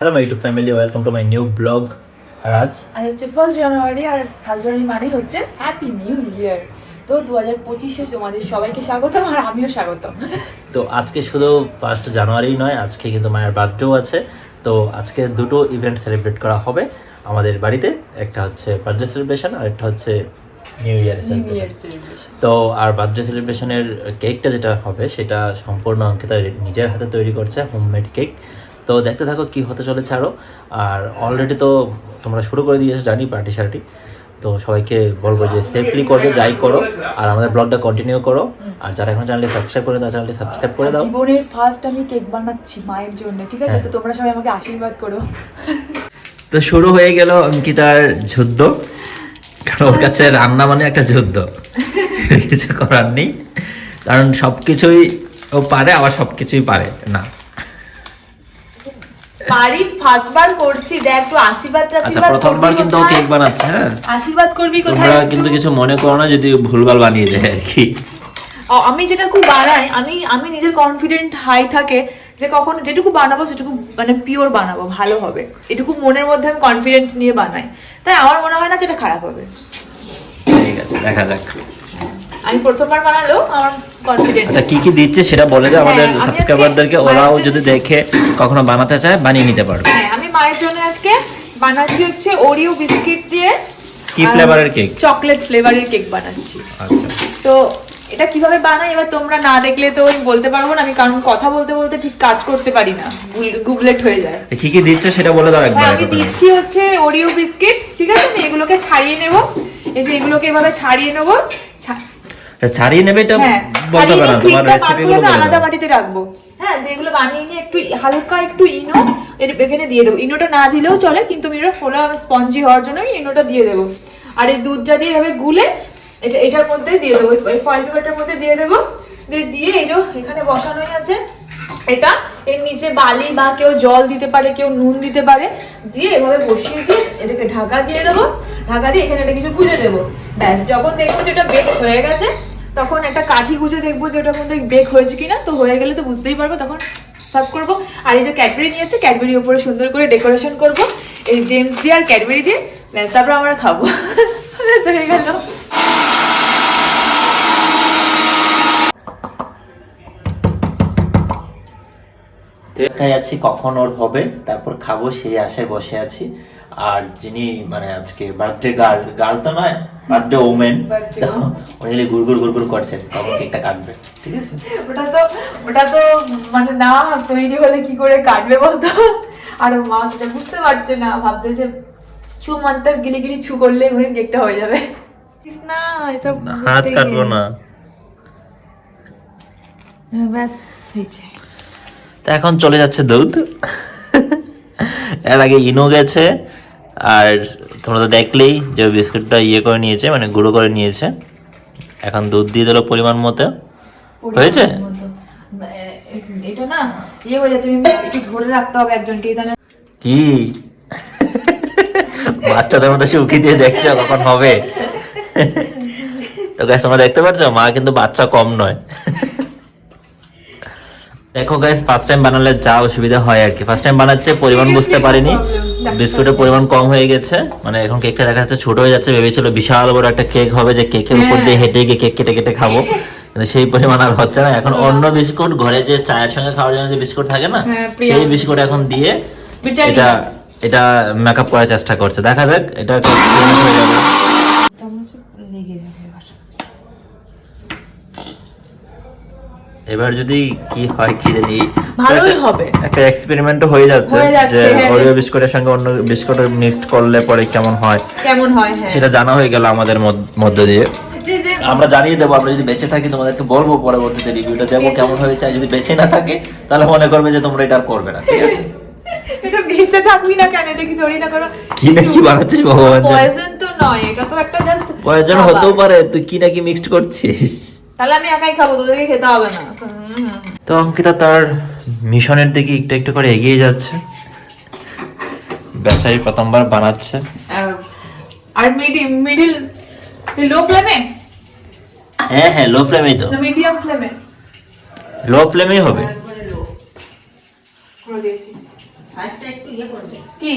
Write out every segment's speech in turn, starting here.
Hello my YouTube family welcome to my new blog আর আজ আর হচ্ছে ফার্স্ট জানুয়ারি আর first January মানে হচ্ছে হ্যাপি নিউ ইয়ার তো দু হাজার পঁচিশে তোমাদের সবাইকে স্বাগতম আর আমিও স্বাগতম। তো আজকে শুধু ফার্স্ট জানুয়ারি নয় আজকে কিন্তু মায়ের বার্থডেও আছে। তো আজকে দুটো ইভেন্ট সেলিব্রেট করা হবে আমাদের বাড়িতে। একটা হচ্ছে বার্থডে সেলিব্রেশন আর একটা হচ্ছে নিউ ইয়ার সেলিব্রেশন তো আর বার্থডে সেলিব্রেশনের কেকটা যেটা হবে সেটা সম্পূর্ণ অঙ্কিতা নিজের হাতে তৈরি করছে হোমমেড কেক তো দেখতে থাকো কি হতে চলেছে আরও আর অলরেডি তো তোমরা শুরু করে দিয়েছ জানি পার্টি শার্টি। তো সবাইকে বলব যে সেফলি করবে যাই করো। আর আমাদের ব্লগটা কন্টিনিউ করো। আর যারা এখন চ্যানেলটি সাবস্ক্রাইব করে দাও চ্যানেলটি সাবস্ক্রাইব করে দাও। জীবনের ফার্স্ট আমি কেক বানাচ্ছি মায়ের জন্য ঠিক আছে? হ্যাঁ। তো তোমরা সবাই আমাকে আশীর্বাদ করো। তো শুরু হয়ে গেল অঙ্কিতার যুদ্ধ। কারণ ওর কাছে রান্না মানে একটা যুদ্ধ। কিছু করার নেই। কারণ সব কিছুই ও পারে আবার সব কিছুই পারে। না। বাড়ি ফার্স্ট বার করছি দেখ একটু আশীর্বাদ আচ্ছা আশীর্বাদ প্রথমবার কিন্তু ও কোথায়? কেক বানাচ্ছে হ্যাঁ? আশীর্বাদ করবি তোমরা কোথায়? কিন্তু কিছু মনে করো না যদি ভুলভাল বানিয়ে দেয় আর কি। আমি যেটা খুব বানাই আমি আমি নিজের কনফিডেন্ট হাই থাকে যে কখন যেটুকু বানাবো সেটুকু মানে পিওর বানাবো ভালো হবে। এটুকু মনের মধ্যে আমি কনফিডেন্ট নিয়ে বানাই। তাই আমার মনে হয় না যেটা খারাপ হবে। ঠিক আছে দেখা যাক। আমি প্রথমবার বানালেও আমার কনফিডেন্ট আচ্ছা কি কি দিচ্ছে সেটা বলে দাও আমাদের হ্যাঁ, আমি আজকে সাবস্ক্রাইবারদেরকে ওরাও যদি দেখে কখনো বানাতে চায় বানিয়ে নিতে পারবে। হ্যাঁ আমি মায়ের জন্য আজকে বানাচ্ছি হচ্ছে ওরিও বিস্কিট দিয়ে কি ফ্লেভারের কেক চকলেট ফ্লেভারের কেক বানাচ্ছি। আচ্ছা। তো এটা কীভাবে বানাই এবার তোমরা না দেখলে তো আমি বলতে পারব না আমি কারণ কথা বলতে বলতে ঠিক কাজ করতে পারি না। গুগলেট হয়ে যায়। কি কি দিচ্ছে সেটা বলে দাও একবার হ্যাঁ আমি দিচ্ছি হচ্ছে ওরিও বিস্কিট ঠিক আছে? আমি এগুলোকে ছাড়িয়ে নেব। এই যে এগুলোকে এভাবে ছাড়িয়ে নেব ছা- ছাড়িয়ে নেবে এটা হ্যাঁ বলতে পারো তোমার ক্রিমটা রেসিপি গুলো বলে আলাদা বাটিতে রাখব। হ্যাঁ দিয়ে এগুলো বানিয়ে নিয়ে একটু হালকা একটু ইনো এর এখানে দিয়ে দেবো। ইনোটা না দিলেও চলে কিন্তু আমি এটা ফোলা স্পঞ্জি হওয়ার জন্য ইনোটা দিয়ে দেবো। আর এই দুধটা দিয়ে এভাবে গুলে এটা এটার মধ্যে দিয়ে দেবো। এই ফয়েল পেপারটার মধ্যে দিয়ে দেবো। দিয়ে দিয়ে এই যে এখানে বসানোই আছে। এটা এর নিচে বালি বা কেউ জল দিতে পারে কেউ নুন দিতে পারে। দিয়ে এভাবে বসিয়ে দিয়ে এটাকে ঢাকা দিয়ে দেবো। ঢাকা দিয়ে এখানে এটা কিছু গুঁজে দেবো। ব্যাস, যখন দেখব বেক হয়ে গেছে, তখন একটা কাঠি গুঁজে দেখব যে বেক হয়েছে কিনা। তো হয়ে গেলে তো বুঝতেই পারব, তখন সার্ভ করব। আর এই যে ক্যাডবেরি নিয়ে এসে ক্যাডবেরি উপরে সুন্দর করে ডেকোরেশন করব। এই জেমস দিয়ে আর ক্যাডবেরি দিয়ে, ব্যাস, তারপর আমরা খাব। হয়ে গেল। দেখাই আছি কখন ওর হবে, তারপর খাব, সেই আশায় বসে আছি। আর যিনি মানে আজকে বার্থডে গার্ল গার্ল তো নয় বার্থডে ওমেন উনি খালি গুড়গুড় গুড়গুড় করছেন কখন কেকটা কাটবে ঠিক আছে? ওটা তো ওটা তো মানে না তৈরি হলে কি করে কাটবে বলতো? আর মা সেটা বুঝতে পারছে না ভাবছে যে ছু মানতে গিলি গিলি ছু করলে ঘুরে কেকটা হয়ে যাবে। ইস না এসব হাত কাটবো না। ব্যাস হয়েছে। তো এখন চলে যাচ্ছে দুধ এর আগে ইনো গেছে আর তোমরা তো দেখলেই যে বিস্কুটটা ইয়ে করে নিয়েছে মানে গুঁড়ো করে নিয়েছে। এখন দুধ দিয়ে দিল পরিমাণ মতো। হয়েছে? এটা না ইয়ে হয়ে যাচ্ছে একটু ধরে রাখতে হবে একজনকে কি? বাচ্চাদের মতো সে উকি দিয়ে দেখছ কখন হবে? তো গাইস তোমরা দেখতে পাচ্ছ মা কিন্তু বাচ্চা কম নয়। দেখো গাইস ফার্স্ট টাইম বানালে যা অসুবিধা হয় আর কি। ফার্স্ট টাইম বানাচ্ছে পরিমাণ বুঝতে পারিনি। বিস্কুটের পরিমাণ কম হয়ে গেছে। মানে এখন কেকটা দেখা যাচ্ছে ছোট হয়ে যাচ্ছে ভেবেছিল বিশাল বড় একটা কেক হবে যে কেকের উপর দিয়ে হেঁটে গিয়ে কেক কেটে কেটে খাব। কিন্তু সেই পরিমাণ আর হচ্ছে না। এখন অন্য বিস্কুট ঘরে যে চায়ের সঙ্গে খাওয়ার জন্য যে বিস্কুট থাকে না হ্যাঁ, সেই বিস্কুট এখন দিয়ে এটা এটা মেকআপ করার চেষ্টা করছে। দেখা যাক এটা হয়ে যাবে লেগে যাবে এবার এবার যদি কি হয় কি জানি ভালোই হবে। একটা এক্সপেরিমেন্টও হয়ে যাচ্ছে যে হ্যাঁ। ওরিও বিস্কুটের সঙ্গে অন্য বিস্কুটের মিক্সড করলে পরে কেমন হয়? কেমন হয় হ্যাঁ। সেটা জানা হয়ে গেল আমাদের মধ্য- দিয়ে। আমরা জানিয়ে দেবো আমরা যদি বেঁচে থাকি তোমাদেরকে বলব পরবর্তীতে রিভিউটা দেবো কেমন হয়েছে আর যদি বেঁচে না থাকে তাহলে মনে করবে যে তোমরা এটা আর করবে না ঠিক আছে? এটা বেঁচে থাকবি না কেন? এটা কি ধরি না করো কি না কি বানাচ্ছিস ভগবান পয়জন তো নয় এটা তো একটা জাস্ট হতেও পারে তুই কি নাকি মিক্সড করছিস? তাহলে আমি একাই খাব তোদেরকে খেতে হবে না। তো অঙ্কিতা তার মিশনের দিকে একটু একটু করে এগিয়ে যাচ্ছে। বেচারি প্রথমবার বানাচ্ছে। আর- মিডিল মিডিল তুই লো ফ্লেমে হ্যাঁ হ্যাঁ লো ফ্লেমেই তো। মিডিয়াম ফ্লেমে লো ফ্লেমেই হবে। ইয়ে করবে কি?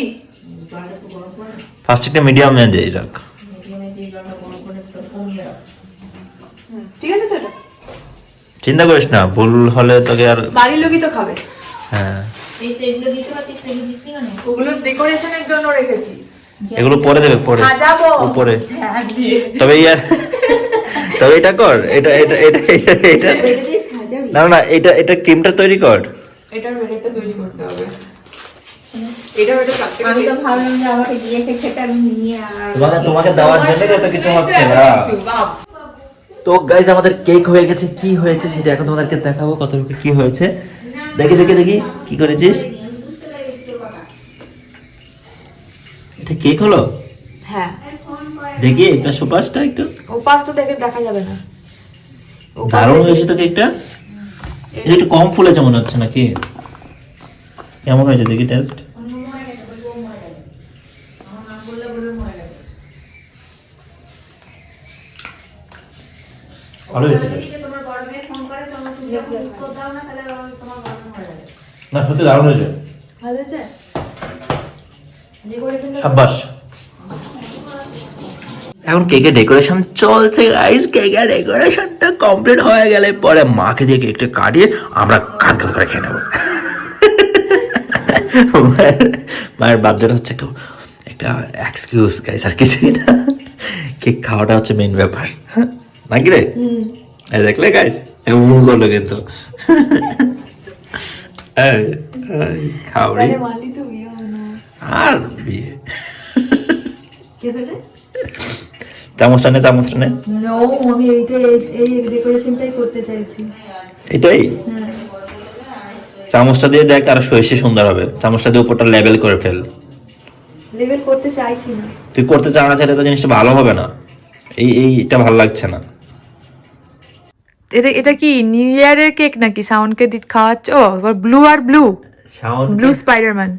ফার্স্ট একটা মিডিয়ামে দিয়ে রাখ। মিডিয়ামে দিয়ে জলটা গরম করে একটু কমিয়ে রাখ। ঠিক আছে তো এটা? চিন্তা করিস না ভুল হলে তোকে আর বাড়ির লোকই তো খাবে। হ্যাঁ। এগুলো দিতে পারতিস তো এগুলো দিস না ওগুলো ডেকোরেশনের জন্য রেখেছি। এগুলো পরে দেবে পরে। উপরে। তবে ইয়ার তবে এটা কর এটা এটা এটা এটা এটা এটা না না এটা এটা ক্রিমটা তৈরি কর। এটার ভেড়েটা তৈরি করতে হবে। এটা তোমাকে তোমাকে দেওয়ার জন্য এত কিছু হচ্ছে না। তো গাইজ আমাদের কেক হয়ে গেছে। কি হয়েছে সেটা এখন তোমাদেরকে দেখাবো কতটুকু কি হয়েছে। দেখি দেখি দেখি কি করেছিস? এটা কেক হলো? হ্যাঁ। দেখি এটা সুপাসটা একটু। ও পাঁচটা দেখে দেখা যাবে না। দারুণ হয়েছে তো কেকটা এটা একটু কম ফুলেছে মনে হচ্ছে নাকি? কেমন হয়েছে দেখি টেস্ট ভালো হয়েছে যদি তোমার বড় মেয়ে ফোন করে তখন তুমি না তাহলে ওই হয়ে যাবে। না সত্যি দারুণ হয়েছে। ভালো সাব্বাস এখন কেকের ডেকোরেশন চলছে গাইস কেকের ডেকোরেশনটা কমপ্লিট হয়ে গেলে পরে মাকে দিয়ে কেকটা কাটিয়ে আমরা কান কান করে খেয়ে নেব। মায়ের- মায়ের বার্থডেটা হচ্ছে একটু একটা এক্সকিউজ গাইস আর কিছুই না। কেক খাওয়াটা হচ্ছে মেন ব্যাপার। নাকি রে? দেখলে গাইস এমন করল কিন্তু। আরে বিয়ে। আমি এইটা এই ডেকোরেশনটাই করতে চাইছি। এটাই হ্যাঁ। চামচটা দিয়ে দেখ আর সইসে সুন্দর হবে। চামচটা দিয়ে উপরটা লেবেল করে ফেল। লেভেল করতে চাইছি না। তুই করতে চাও না চাইলে তো জিনিসটা ভালো হবে না। এই এইটা ভালো লাগছে না। এটা এটা কি নিউ ইয়ারের কেক নাকি? সাউন্ডকে দি খাওয়াচ্ছ? ও ব্লু আর ব্লু শাওন ব্লু স্পাইডারম্যান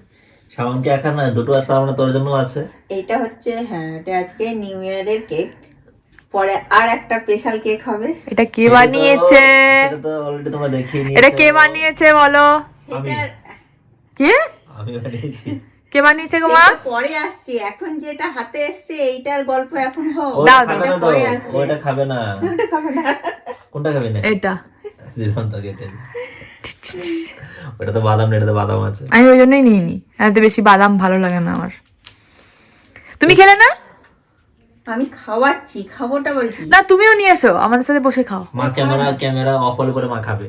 শাওনকে এখন না দুটো আসলে আমরা তোর জন্য আছে। এইটা হচ্ছে হ্যাঁ এটা আজকে নিউ ইয়ারের কেক পরে আর একটা স্পেশাল কেক হবে। এটা কে বানিয়েছে? সেটা তো অলরেডি তোমরা দেখিয়ে নিয়েছো। এটা কে বানিয়েছে বলো? কে? আমি বানিয়েছি। কে বানিয়েছে গো মা? পরে আসছে এখন যেটা হাতে এসছে এইটার গল্প এখন হোক। দাও, দাও। পরে আসবে। ওটা খাবে না। ওটা খাবে না। কোনটা খাবে না? এটা। দিলাম তো কেটে ওটা তো বাদাম এটা তো বাদাম আছে। আমি ওই জন্যই নিইনি। এত বেশি বাদাম ভালো লাগে না আমার। তুমি খেলে না? আমি খাওয়াচ্ছি খাবোটা আবার না তুমিও নিয়ে এসো আমাদের সাথে বসে খাও। মা ক্যামেরা ক্যামেরা অফ হলে পরে মা খাবে।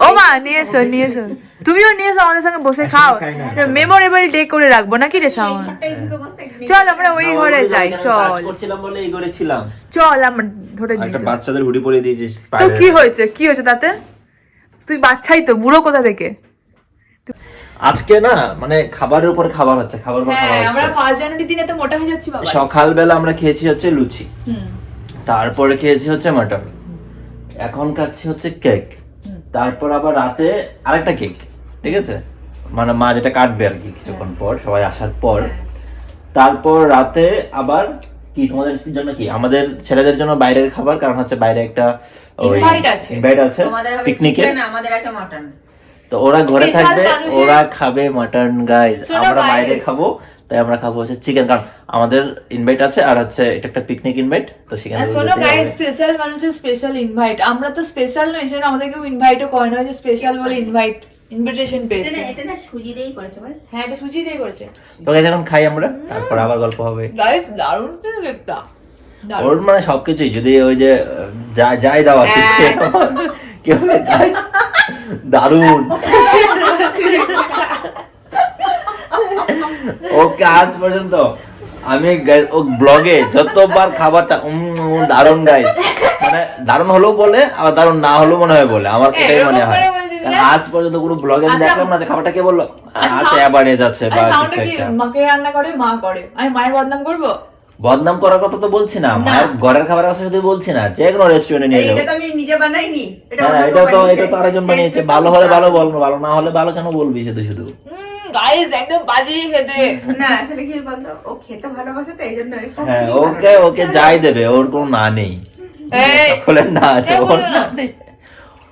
ও মা নিয়ে এসো নিয়ে এসো। তুমিও নিয়ে এসো আমাদের সঙ্গে বসে খাও। মেমোরেবল ডে করে রাখব নাকি রে একদিন- চল আমরা ওই ঘরে যাই চল। করছিলাম বলে এই ঘরে ছিলাম। চল আমরা ধরে নিয়ে একটা বাচ্চাদের হুডি পরিয়ে দিয়েছিস তো কি হয়েছে? কি হয়েছে তাতে? তুই বাচ্চাই তো বুড়ো কোথা থেকে? আজকে না মানে খাবারের উপর খাবার হচ্ছে খাবার উপর খাবার হ্যাঁ আমরা ফার্স্ট জানুয়ারি দিনে তো মোটা হয়ে যাচ্ছি বাবা। সকালবেলা আমরা খেয়েছি হচ্ছে লুচি। হুম। তারপরে খেয়েছি হচ্ছে মাটন। এখন খাচ্ছি হচ্ছে কেক। তারপর আবার রাতে আরেকটা কেক ঠিক আছে? মানে মা যেটা কাটবে আর কি কিছুক্ষণ পর সবাই আসার পর। তারপর রাতে আবার কি তোমাদের জন্য কি? আমাদের ছেলেদের জন্য বাইরের খাবার কারণ হচ্ছে বাইরে একটা। ইনভাইট আছে। তোমাদের হবে পিকনিকে আমাদের আছে মাটন তো ওরা ঘরে থাকবে ওরা খাবে মাটন গাইস আমরা বাইরে খাব তাই আমরা খাব হচ্ছে চিকেন কারণ আমাদের ইনভাইট আছে আর হচ্ছে এটা একটা পিকনিক ইনভাইট তো সেখানে শোনো যেতে গাইস স্পেশাল মানুষের স্পেশাল ইনভাইট আমরা তো স্পেশাল নই সেজন্য আমাদের কেউ ইনভাইটও করে না যে স্পেশাল বলে ইনভাইট ইনভিটেশন পেয়েছে। না এটা না সুজি দিয়েই করেছে বল। হ্যাঁ এটা সুচি দিয়ে করেছে। তো গাইস এখন খাই আমরা তারপর আবার গল্প হবে। গাইস দারুণ দারুণ। ওর মানে সবকিছুই যদি ওই যে যা- যাই দেওয়া হ্যাঁ। কি বলে guys, দারুণ। ওকে আজ পর্যন্ত। আমি ও ব্লগে যতবার খাবারটা উম, দারুণ গাইস মানে দারুণ হলেও বলে আবার দারুণ না হলেও মনে হয় বলে। আমার এটাই এরকম মনে হয়? কারণ আজ পর্যন্ত কোনো ব্লগে আচ্ছা। দেখলাম না যে খাবারটা কে বলল। আচ্ছা, আছে অ্যাভারেজ আছে বা সাউন্ডটা কিছু একটা। মাকে রান্না করে মা করে। আমি মায়ের বদনাম করব? বদনাম করার কথা তো বলছি না মায়ের ঘরের খাবারের কথা শুধু বলছি না যে কোনো রেস্টুরেন্টে নিয়ে যাব এটা তো আমি নিজে বানাইনি এটা হ্যাঁ তো এটা তো আরেকজন বানিয়েছে ভালো হলে ভালো বল ভালো না হলে ভালো কেন বলবি শুধু শুধু? গাইস একদম বাজে খেতে। না আসলে কি বলতো ও খেতে ভালোবাসে তো জন্য হ্যাঁ ওকে ওকে যাই দেবে ওর কোনো না নেই। না আছে ওর না। নেই।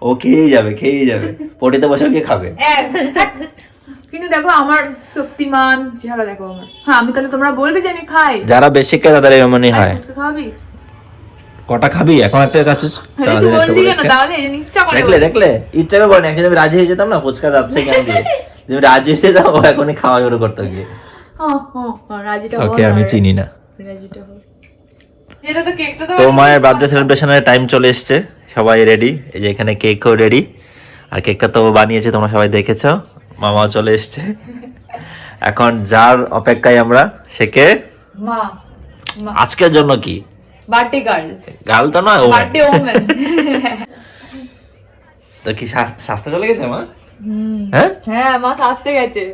ও খেয়েই যাবে খেয়েই যাবে। পটিতে বসে গিয়ে খাবে। এক। কিন্তু দেখো আমার শক্তিমান চেহারা দেখো আমার। হ্যাঁ আমি তাহলে তোমরা বলবে যে আমি খাই। যারা বেশি খায় তাদের এমনই হয়। খাওয়াবি? কটা খাবি? এখন একটা কাছে হ্যাঁ, দেখলে দেখলে? ইচ্ছা করে রাজি হয়ে যেতাম না ফুচকা যাচ্ছে কেন দিয়ে? যদি রাজি হয়ে যেতাম ও এখনই খাওয়া শুরু করতো গিয়ে। হ্যাঁ, হ্যাঁ, হ্যাঁ, বল। আমি চিনি না। রাজিটা বল। এটা তো তো তো মায়ের বার্থডে সেলিব্রেশনের টাইম চলে এসছে। সবাই রেডি এই যে এখানে কেকও রেডি আর কেকটা তো বানিয়েছে তোমরা সবাই দেখেছ। মামাও চলে এসছে। এখন যার অপেক্ষায় আমরা সেকে মা। মা। আজকের জন্য কি? Birthday girl. গাল তো ও বার্থডে ওমেন। তো কি স্বাস্থ্য স্বাস্থ্য চলে গেছে মা? হ্যাঁ? হ্যাঁ মা সাজতে গেছে।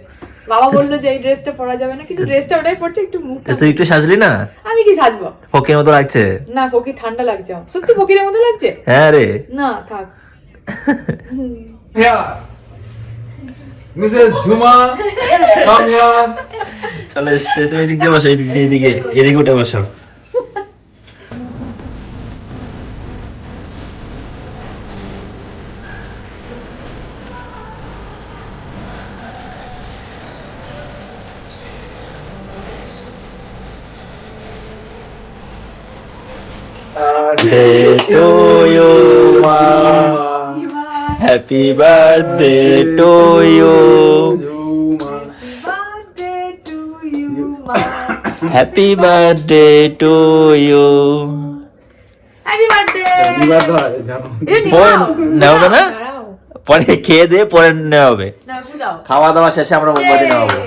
বাবা বলল যে এই ড্রেসটা পরা যাবে না কিন্তু ড্রেসটা ওটাই পড়ছে একটু মুখ তুই একটু সাজলি না? আমি কি সাজবো? ফকির মতো লাগছে? না ফকির ঠান্ডা লাগছে আমার। সত্যি ফকিরের মতো লাগছে? হ্যাঁ রে। না থাক। Yeah. Mrs. Juma, come চলে এসছে তুমি এদিক দিয়ে বসো এদিক দিয়ে এদিকে এদিকে উঠে বসো Birthday to you, Ma. Happy birthday to you. Juma. Birthday to you, Happy birthday. To you. Happy birthday এবার তো জানো। এটা পরে নিবাও নেওয়া হবে না? পরে খেয়ে দিয়ে পরে নেওয়া হবে। খাওয়া দাওয়া শেষে আমরা মোমবাতি নেওয়া হবে।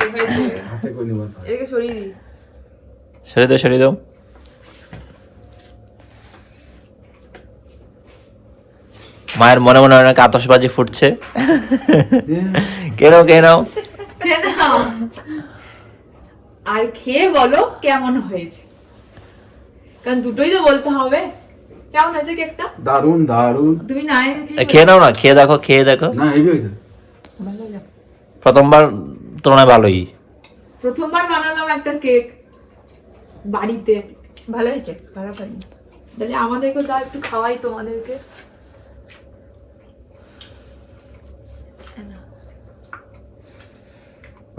সরিয়ে দাও সরে দাও। মায়ের মনে মনে অনেক আতশবাজি ফুটছে। কেন কেন? আর খেয়ে বলো কেমন হয়েছে। কারণ দুটোই তো বলতে হবে। কেমন হয়েছে কেকটা? দারুণ দারুণ তুমি নাই খেয়ে নাও না খেয়ে দেখো খেয়ে দেখো। না হয়েছে। প্রথমবার তুলনায় ভালোই। প্রথমবার বানালাম একটা কেক বাড়িতে। ভালো হয়েছে খারাপ হয়নি তাহলে আমাদেরকে দাও একটু খাওয়াই তোমাদেরকে।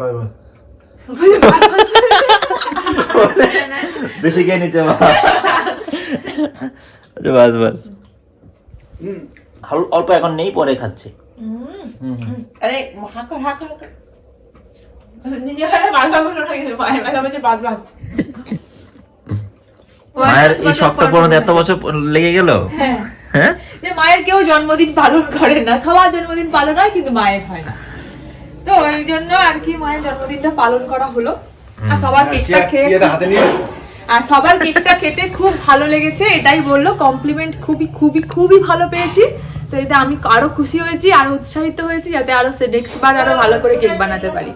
বাই বাই বেশি খেয়ে নিচ্ছে মা বাস বাস অল্প এখন নেই পরে খাচ্ছি। আরে মায়ের এই শখটা পূরণ এত বছর লেগে গেল? হ্যাঁ। হ্যাঁ? যে মায়ের কেউ জন্মদিন পালন করে না। সবার জন্মদিন পালন হয় কিন্তু মায়ের হয় না। তো ওই জন্য আর কি মায়ের জন্মদিনটা পালন করা হলো। আর সবার কেকটা খেয়ে এটা হাতে নিয়ে আর সবার কেকটা খেতে খুব ভালো লেগেছে এটাই বলল। কমপ্লিমেন্ট খুবই খুবই খুবই ভালো পেয়েছি। তো এতে আমি আরও খুশি হয়েছি আরও উৎসাহিত হয়েছি যাতে আরও নেক্সট বার আরও ভালো করে কেক বানাতে পারি।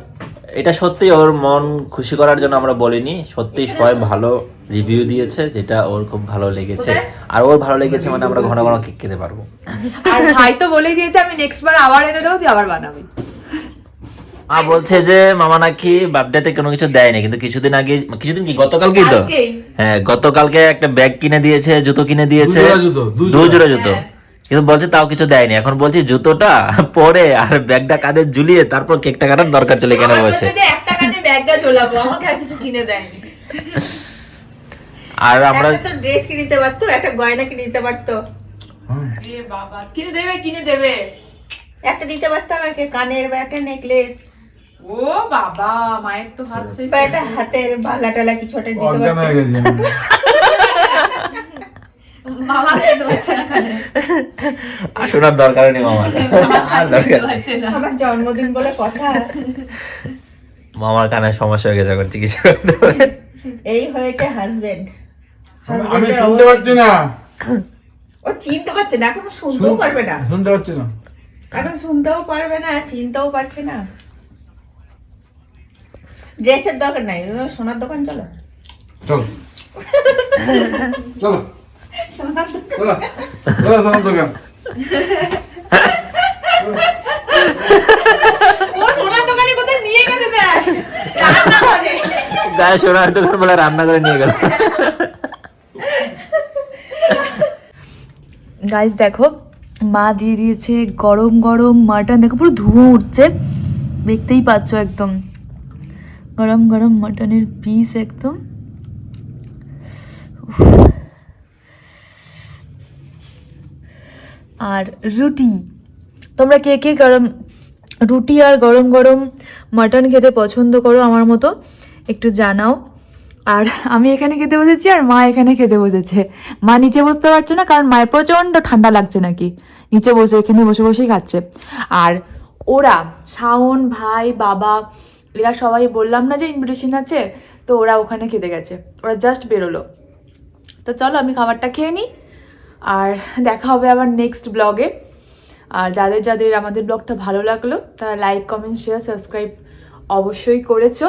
এটা সত্যি ওর মন খুশি করার জন্য আমরা বলিনি সত্যি সবাই ভালো রিভিউ দিয়েছে যেটা ওর খুব ভালো লেগেছে। আর ওর ভালো লেগেছে মানে আমরা ঘন ঘন কেক খেতে পারব। আর ভাই তো বলেই দিয়েছে আমি নেক্সট বার আবার এনে দেবো তুই আবার বানাবি। মা বলছে যে মামা নাকি বার্থডেতে কোনো কিছু দেয়নি কিন্তু কিছুদিন আগে কিছুদিন কি গতকালকেই তো হ্যাঁ গতকালকে একটা ব্যাগ কিনে দিয়েছে জুতো কিনে দিয়েছে। দু জোড়া জুতো, দু দু জোড়া। জোড়া জুতো। হ্যাঁ। কিন্তু বলছে তাও কিছু দেয়নি। এখন বলছি জুতোটা পরে আর ব্যাগটা কাঁধে ঝুলিয়ে তারপর কেকটা কাটার দরকার চলে কেন বসে? বলছে যে একটা কানে ব্যাগটা ঝোলাবো আমাকে আর কিছু কিনে দেয়নি। আর আমরা তো ড্রেস কিনে দিতে পারতো একটা গয়না কিনে দিতে পারতো। এ বাবা কিনে দেবে কিনে দেবে। একটা দিতে পারতো আমাকে কানের বা একটা নেকলেস। ও বাবা মায়ের তো হাত বা হাতের বালা টালা কিছু একটা দিতে হয়ে মামা পারছে শোনার দরকার নেই মামার। আর দরকার। পারছে আমার জন্মদিন বলে কথা। মামার কানে সমস্যা হয়ে গেছে এখন চিকিৎসা করতে হবে। এই হয়েছে হাজবেন্ড আমি শুনতে পাচ্ছি না। ও চিনতে পারছে না এখন শুনতেও পারবে না। শুনতে পাচ্ছি না। এখন শুনতেও পারবে না চিনতেও পারছে না। ড্রেসের দরকার নাই। সোনার দোকান চলো। চলো। চলো। সোনার দোকান। চলো দোকান গায়ে সোনার দোকান বলে রান্না করে নিয়ে গেল। গাইস দেখো মা দিয়ে দিয়েছে গরম গরম মাটন। দেখো পুরো ধুয়ো উঠছে। দেখতেই পাচ্ছ একদম। গরম গরম মাটনের পিস একদম। আর রুটি, তোমরা কে কে গরম, রুটি আর গরম গরম মাটন খেতে পছন্দ করো আমার মতো, একটু জানাও। আর আমি এখানে খেতে বসেছি আর মা এখানে খেতে বসেছে। মা নিচে বসতে পারছে না কারণ মায়ের প্রচণ্ড ঠান্ডা লাগছে নাকি। নিচে বসে এখানে বসে বসেই খাচ্ছে। আর ওরা শাওন ভাই, বাবা এরা সবাই বললাম না যে ইনভিটেশন আছে, তো ওরা ওখানে খেতে গেছে। ওরা জাস্ট বেরোলো। তো চলো আমি খাবারটা খেয়ে নিই, আর দেখা হবে আবার নেক্সট ব্লগে আর যাদের যাদের আমাদের ব্লগটা ভালো লাগল, তারা লাইক কমেন্ট শেয়ার সাবস্ক্রাইব অবশ্যই করেছ।